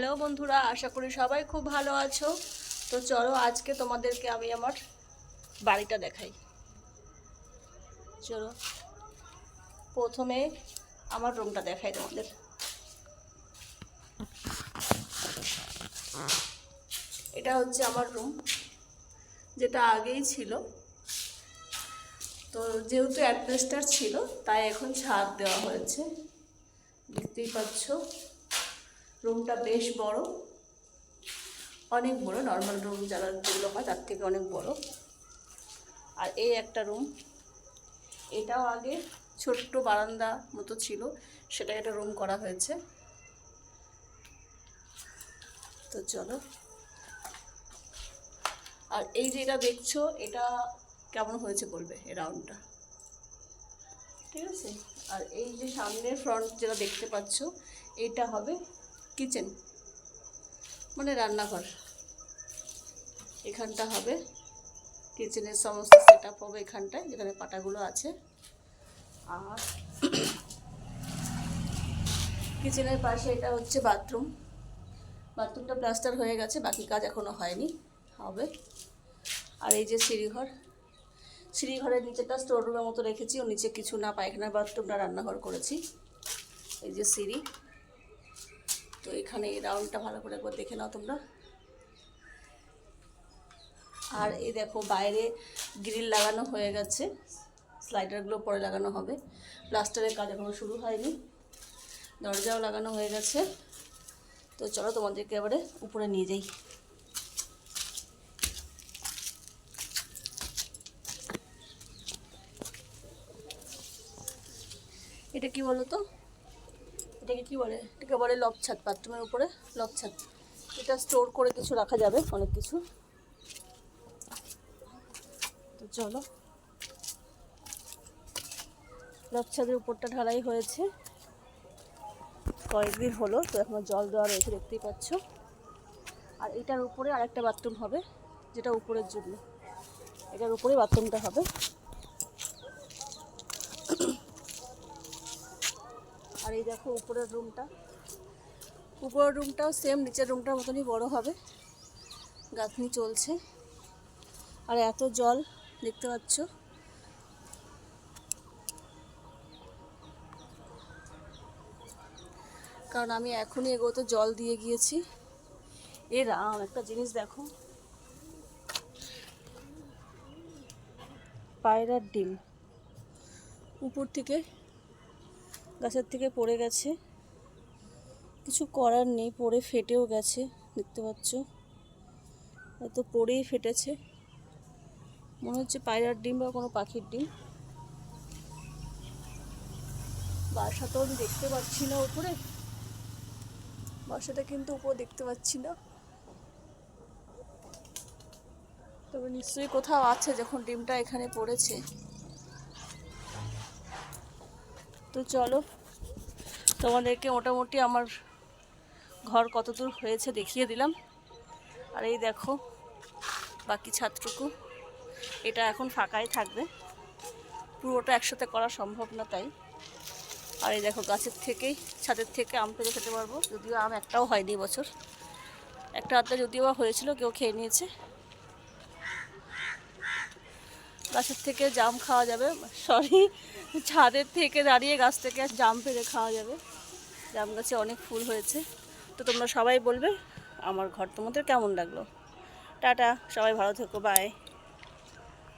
Hello বন্ধুরা, আশা করি সবাই খুব ভালো আছো। তো চলো আজকে তোমাদেরকে আমি আমার বাড়িটা দেখাই। চলো, প্রথমে আমার রুমটা দেখাই তোমাদের। এটা হচ্ছে আমার রুম, যেটা আগেই ছিল। তো যেহেতু অ্যাডভেস্টার ছিল, তাই এখন ছাদ দেওয়া হয়েছে। দেখতেই পাচ্ছ। রুমটা বেশ বড়। অনেক বড় নর্মাল রুম যারা যেগুলো হয় তার থেকে অনেক বড়। আর এই একটা রুম এটাও আগে ছোট্ট বারান্দা মতো ছিল সেটা একটা রুম করা হয়েছে। তো চলো। আর এই যে এটা দেখছ, এটা কেমন হয়েছে বলবে এই রাউন্ডটা ঠিক আছে? আর এই যে সামনের ফ্রন্ট যেটা দেখতে পাচ্ছ, এটা হবে কিচেন মানে রান্নাঘর। এখানটা হবে, কিচেনের সমস্ত সেট আপ হবে এখানটায়, যেখানে পাটাগুলো আছে। আর কিচেনের পাশে এটা হচ্ছে বাথরুম। বাথরুমটা প্লাস্টার হয়ে গেছে, বাকি কাজ এখনও হয়নি, হবে। আর এই যে সিঁড়িঘর, সিঁড়িঘরের নিচেটা স্টোর রুমের মতো রেখেছি ও নিচে কিছু না পায়খানা বাথরুমটা রান্নাঘর করেছি। এই যে সিঁড়ি তো এখানে এই রাউন্ডটা ভালো করে একবার দেখে নাও তোমরা। আর এই দেখো, বাইরে গ্রিল লাগানো হয়ে গেছে। স্লাইডারগুলো পরে লাগানো হবে। প্লাস্টারের কাজ এখনও শুরু হয়নি। দরজাও লাগানো হয়ে গেছে। তো চলো তোমাদেরকে এবারে উপরে নিয়ে যাই। এটা কি বলো তো এটাকে কি বলে? এটাকে বলে লব ছাদ বাথরুমের উপরে। লব ছাদ এটা স্টোর করে কিছু রাখা যাবে, অনেক কিছু। তো চলো। লব ছাদের উপরটা ঢালাই হয়েছে। কয়েকদিন হলো, তো এখন জল দেওয়া রয়েছে, দেখতেই পাচ্ছ। আর এটার উপরে আরেকটা বাথরুম হবে, যেটা উপরের জন্য। এটার উপরে বাথরুমটা হবে। আর এই দেখো উপরের রুমটা। উপরের রুমটাও সেম নিচের রুমটার মতনই বড় হবে। গাঁথনি চলছে। আর এত জল, দেখতে পাচ্ছ? কারণ আমি এখনই এগোতে জল দিয়ে গিয়েছি। এ রাম, একটা জিনিস দেখো। পায়রার ডিম। উপর থেকে গাছের থেকে পড়ে গেছে। কিছু করার নেই, পড়ে ফেটেও গেছে, দেখতে পাচ্ছ। হয়তো পড়েই ফেটেছে। মনে হচ্ছে পায়রার ডিম বা কোনো পাখির ডিম। বাসা তো আমি দেখতে পাচ্ছি না উপরে। বাসাটা কিন্তু উপর দেখতে পাচ্ছি না। তবে নিশ্চয়ই কোথাও আছে যখন ডিমটা এখানে পড়েছে। তো চলো, তোমাদেরকে মোটামুটি আমার ঘর কতদূর হয়েছে দেখিয়ে দিলাম। আর এই দেখো, বাকি ছাদটুকু, এটা এখন ফাঁকাই থাকবে। পুরোটা একসাথে করা সম্ভব না তাই। আর এই দেখো, গাছের থেকেই, ছাদের থেকে আম পেরে খেতে পারব। যদিও আম একটাও হয়নি বছর একটা আধটা যদিও বা হয়েছিল, কেউ খেয়ে নিয়েছে। গাছের থেকে জাম খাওয়া যাবে। সরি ছাদের থেকে দাঁড়িয়ে গাছ থেকে জাম পেরে খাওয়া যাবে। জাম গাছে অনেক ফুল হয়েছে। তো তোমরা সবাই বলবে, আমার ঘর তোমাদের কেমন লাগল? টাটা, সবাই ভালো থেকো বাই